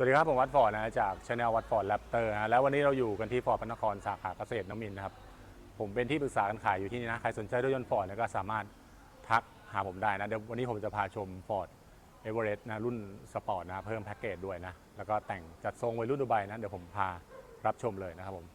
สวัสดีครับ ผมวัดฟอร์ดนะจากชาแนลวัดฟอร์ดแรปเตอร์นะแล้ววันนี้เราอยู่กันที่ฟอร์ดพระนครสาขาเกษตรน้ำมินนะครับ ผมเป็นที่ปรึกษาการขายอยู่ที่นี่นะใครสนใจรถยนต์ฟอร์ดก็สามารถทักหาผมได้นะเดี๋ยววันนี้ผมจะพาชมฟอร์ดเอเวอเรสต์นะรุ่นสปอร์ตนะเพิ่มแพ็กเกจด้วยนะ แล้วก็แต่งจัดทรงไว้รุ่นดูไบนะ เดี๋ยวผมพารับชมเลยนะครับผม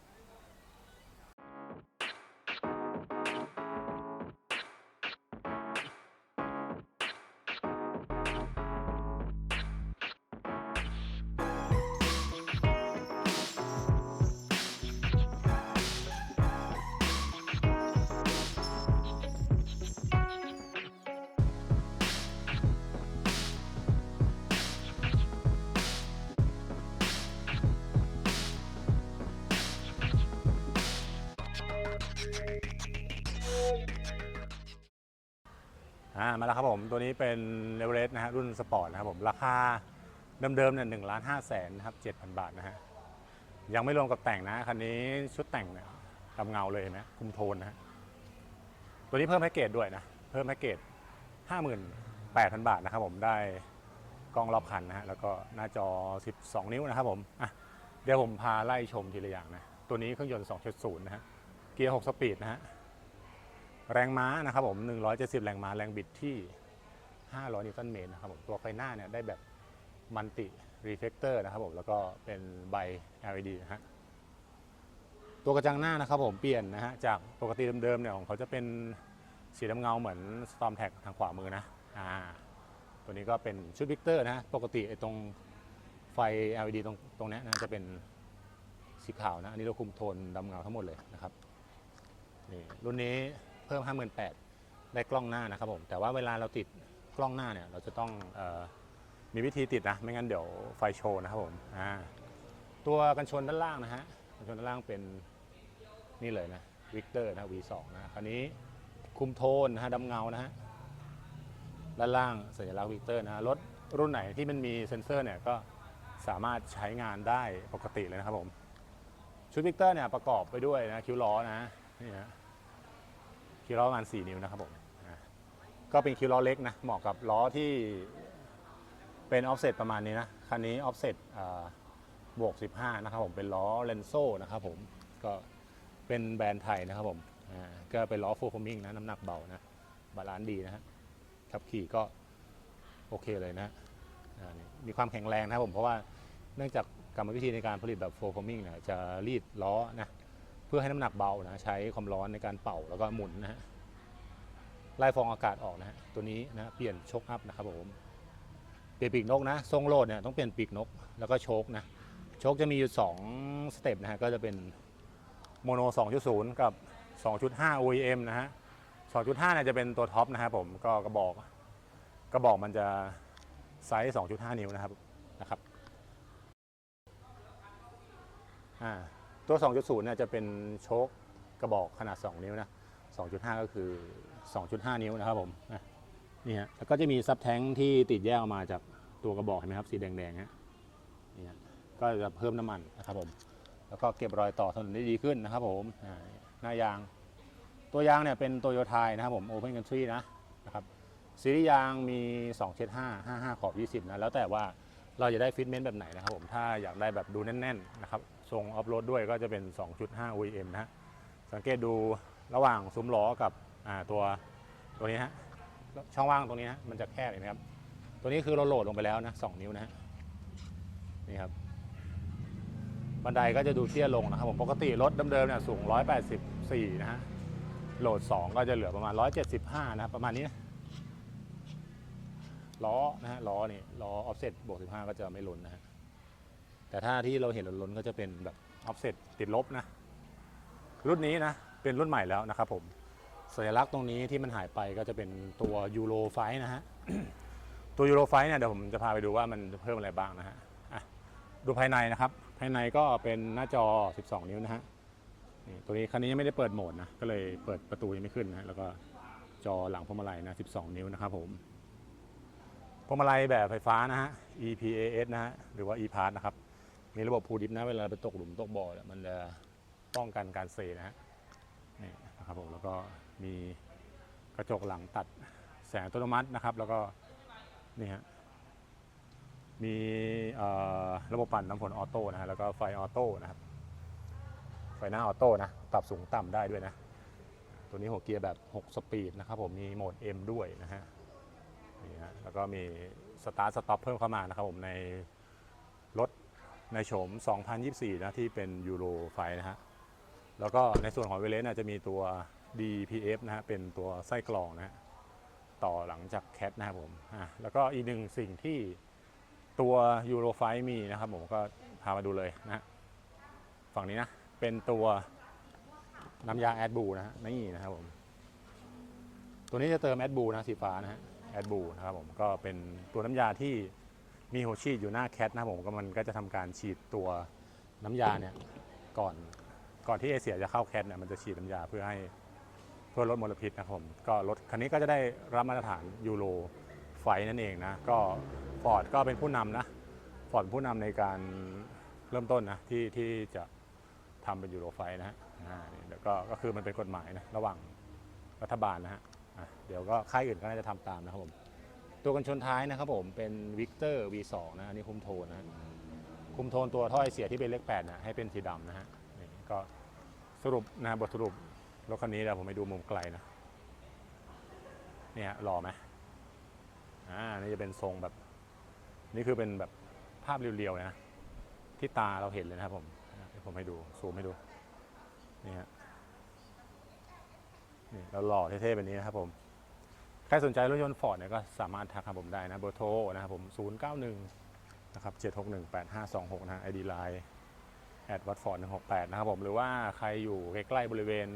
อ่ามาแล้วครับผม ตัวนี้เป็นเลเวอเรสนะฮะรุ่นสปอร์ตนะครับผม ราคาเดิมๆเนี่ยหนึ่งล้านห้าแสนนะครับเจ็ดพันบาทนะฮะ ยังไม่รวมกับแต่งนะ คันนี้ชุดแต่งเนี่ยดำเงาเลยนไหมคุมโทนนะฮะ ตัวนี้เพิ่มแพ็กเกจด้วยนะ เพิ่มแพ็กเกจห้าหมื่นแปดพันบาทนะครับผม ได้กล้องรอบคันนะฮะ แล้วก็หน้าจอ12นิ้วนะครับผม อะ เดี๋ยวผมพาไล่ชมทีละอย่างนะ ตัวนี้เครื่องยนต์2.0นะฮะ เกียร์6สปีดนะฮะ แรงม้านะครับผม170 แรงม้าแรงบิดที่ 500 นิวตันเมตรนะครับผมตัวไฟหน้าเนี่ยได้แบบมัลติรีเฟกเตอร์นะครับผมแล้วก็เป็นใบ LED นะฮะตัวกระจังหน้านะครับผมเปลี่ยนนะฮะจากปกติเดิมๆเนี่ยของเขาจะเป็นสีดำเงาเหมือน Storm Tag ทางขวามือนะอ่าตัวนี้ก็เป็นชุดวิกเตอร์นะฮะปกติไอ้ตรงไฟ LED ตรงตรงนี้นะจะเป็นสีขาวนะอันนี้เราคุมโทนดำเงาทั้งหมดเลยนะครับนี่รุ่นนี้ เพิ่ม 58,000ได้กล้องหน้านะครับผมแต่ว่าเวลาเราติดกล้องหน้าเนี่ยเราจะต้องออมีวิธีติดนะไม่งั้นเดี๋ยวไฟโชว์นะครับผมตัวกันชนด้านล่างนะฮะกันชนด้านล่างเป็นนี่เลยนะวิกเตอร์นะ V2 นะคันนี้คุมโทนนะฮะดำเงานะฮะด้านล่างสัญลักษณ์วิกเตอร์นะฮะรถรุ่นไหนที่มันมีเซ็นเซอร์เนี่ยก็สามารถใช้งานได้ปกติเลยนะครับผม ชุดวิกเตอร์เนี่ยประกอบไปด้วยนะคิ้วล้อนะนี่ฮะ คิวล้อประมาณ 4 นิ้วนะครับผมก็เป็นคิวล้อเล็กนะ เหมาะกับล้อที่เป็นออฟเซ็ตประมาณนี้นะ คันนี้ออฟเซ็ตบวก 15 นะครับผมเป็นล้อเลนโซ่นะครับผมก็เป็นแบรนด์ไทยนะครับผมก็เป็นล้อโฟร์ฟอร์มิงนะ น้ำหนักเบานะ บาลานซ์ดีนะฮะขับขี่ก็โอเคเลยนะมีความแข็งแรงนะครับผมเพราะว่าเนื่องจากกรรมวิธีในการผลิตแบบโฟร์ฟอร์มิงเนี่ยจะรีดล้อนะ พื่อให้น้ำหนักเบานะใช้ความร้อนในการเป่าแล้วก็หมุนนะฮะไล่ฟองอากาศออกนะฮะตัวนี้นะเปลี่ยนโชคอัพนะครับผมเปลี่ยนปีกนกนะทรงโลดเนี่ยต้องเปลี่ยนปีกนกแล้วก็โชคนะโชคจะมีอยู่2สเต็ปนะฮะก็จะเป็นโมโน 2.0 กับ 2.5 OEM นะฮะ 2.5เนี่ยจะเป็นตัวท็อปนะครับผมก็กระบอกกระบอกมันจะไซส์ 2.5 นิ้วนะครับนะครับอ่า ตัว 2.0เนี่ยจะเป็นโชคกระบอกขนาด 2 นิ้วนะ 2.5 ก็คือ 2.5 นิ้วนะครับผมนี่ฮะแล้วก็จะมีซับแท้งที่ติดแยกออกมาจากตัวกระบอกเห็นไหมครับสีแดงๆฮะนี่ฮะก็จะเพิ่มน้ำมันนะครับผมแล้วก็เก็บรอยต่อถนนได้ดีขึ้นนะครับผมหน้ายาง ตัวยางเนี่ยเป็นโตโยต้านะครับผม Open Country นะนะครับซีรีส์ยางมี275 55 ขอบ 20นะแล้วแต่ว่า เราจะได้ฟิตเมนต์แบบไหนนะครับผมถ้าอยากได้แบบดูแน่นๆนะครับทรงออฟโรดด้วยก็จะเป็น 2.5 OEM นะฮะสังเกตดูระหว่างซุ้มล้อกับตัวตัวนี้ฮะช่องว่างตรงนี้ฮะมันจะแคบเห็นไหมครับ ตัวนี้คือเราโหลดลงไปแล้วนะ2นิ้วนะฮะนี่ครับบันไดก็จะดูเตี้ยลงนะครับผมปกติรถเดิมๆเนี่ยสูง 184 นะฮะโหลด 2 ก็จะเหลือประมาณ 175 นะครับประมาณนี้นะ ล้อนะฮะล้อนี่ล้อออฟเซ็ตบวก15 ก็จะไม่ล้นนะฮะแต่ถ้าที่เราเห็นล้นๆก็จะเป็นแบบออฟเซ็ตติดลบนะ รุ่นนี้นะ เป็นรุ่นใหม่แล้วนะครับผมสัญลักษณ์ตรงนี้ที่มันหายไปก็จะเป็นตัวยูโรไฟนะฮะตัวยูโรไฟเนี่ยเดี๋ยวผมจะพาไปดูว่ามันเพิ่มอะไรบ้างนะฮะดูภายในนะครับ ภายในก็เป็นหน้าจอ 12 นิ้วนะฮะนี่ตัวนี้คันนี้ยังไม่ได้เปิดโหมดนะก็เลยเปิดประตูยังไม่ขึ้นนะฮะแล้วก็จอหลังพวงมาลัยนะ 12 นิ้วนะครับผม พวงมาลัยแบบไฟฟ้านะฮะ EPAS นะฮะ หรือว่า ePass นะครับ มีระบบพูดิฟนะ เวลาไปตกหลุมตกบ่อเนี่ยมันจะป้องกันการเซนะฮะ นี่นะครับผม แล้วก็มีกระจกหลังตัดแสงอัตโนมัตินะครับ แล้วก็นี่ฮะ มีระบบปั่นน้ำฝนออโต้นะฮะ แล้วก็ไฟออโต้นะครับ ไฟหน้าออโต้นะ ปรับสูงต่ำได้ด้วยนะ ตัวนี้หัวเกียร์แบบ 6 สปีดนะครับผม มีโหมด M ด้วยนะฮะ นี่ฮะแล้วก็มีสตาร์ทสต็อปเพิ่มเข้ามานะครับผมในรถในโฉม 2024 นะที่เป็นยูโรไฟนะฮะแล้วก็ในส่วนของเวเลสนจะมีตัว DPF นะฮะเป็นตัวไส้กรองนะฮะต่อหลังจากแคทนะครับผมอะแล้วก็อีกหนึ่งสิ่งที่ตัวยูโรไฟมีนะครับผมก็พามาดูเลยนะฝั่งนี้นะ เป็นตัวน้ำยาแอดบูนะฮะนี่นะครับผม ตัวนี้จะเติมแอดบูนะสีฟ้านะฮะ แอดบูนะครับผมก็เป็นตัวน้ำยาที่มีหัวฉีดอยู่หน้าแคทนะครับผมก็มันก็จะทำการฉีดตัวน้ำยาเนี่ยก่อนก่อนที่เอเสียจะเข้าแคทเนี่ยมันจะฉีดน้ำยาเพื่อให้เพื่อลดมลพิษนะครับผมก็รถคันนี้ก็จะได้รับมาตรฐานยูโรไฟนั่นเองนะก็ฟอร์ดก็เป็นผู้นำนะฟอร์ดเป็นผู้นำในการเริ่มต้นนะที่ที่จะทำเป็นยูโรไฟนะฮะอ่านี่แล้วก็ก็คือมันเป็นกฎหมายนะระหว่างรัฐบาลนะฮะ เดี๋ยวก็ค่ายอื่นก็น่าจะทำตามนะครับผม ตัวกันชนท้ายนะครับผมเป็นวิกเตอร์ V2 นะอันนี้คุมโทนนะคุมโทนตัวท่อไอเสียที่เป็นเลข8นะให้เป็นสีดำนะฮะนี่ก็สรุปนะบทสรุปรถคันนี้เดี๋ยวผมไปดูมุมไกลนะเนี่ยหล่อไหมอ่านี่จะเป็นทรงแบบ นี่คือเป็นแบบภาพเรียวๆนะที่ตาเราเห็นเลยนะครับผมเดี๋ยวผมให้ดูซูมให้ดูนี่ฮะ นี่เราหล่อเท่ๆแบบนี้นะครับผม ใครสนใจรถยนต์ฟอร์ดเนี่ยก็สามารถทักหาผมได้นะเบอร์โทรนะครับผม 091 นะครับ 761 8526 นะไอดีไลน์แอดวัดฟอร์ด168 นะครับผม หรือว่าใครอยู่ใกล้ๆบริเวณ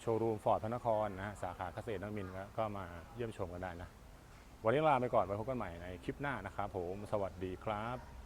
โชว์รูมฟอร์ดพระนครนะฮะสาขาเกษตรนวมินก็มาเยี่ยมชมกันได้นะ วันนี้ลาไปก่อนไว้พบกันใหม่ในคลิปหน้านะครับผม สวัสดีครับ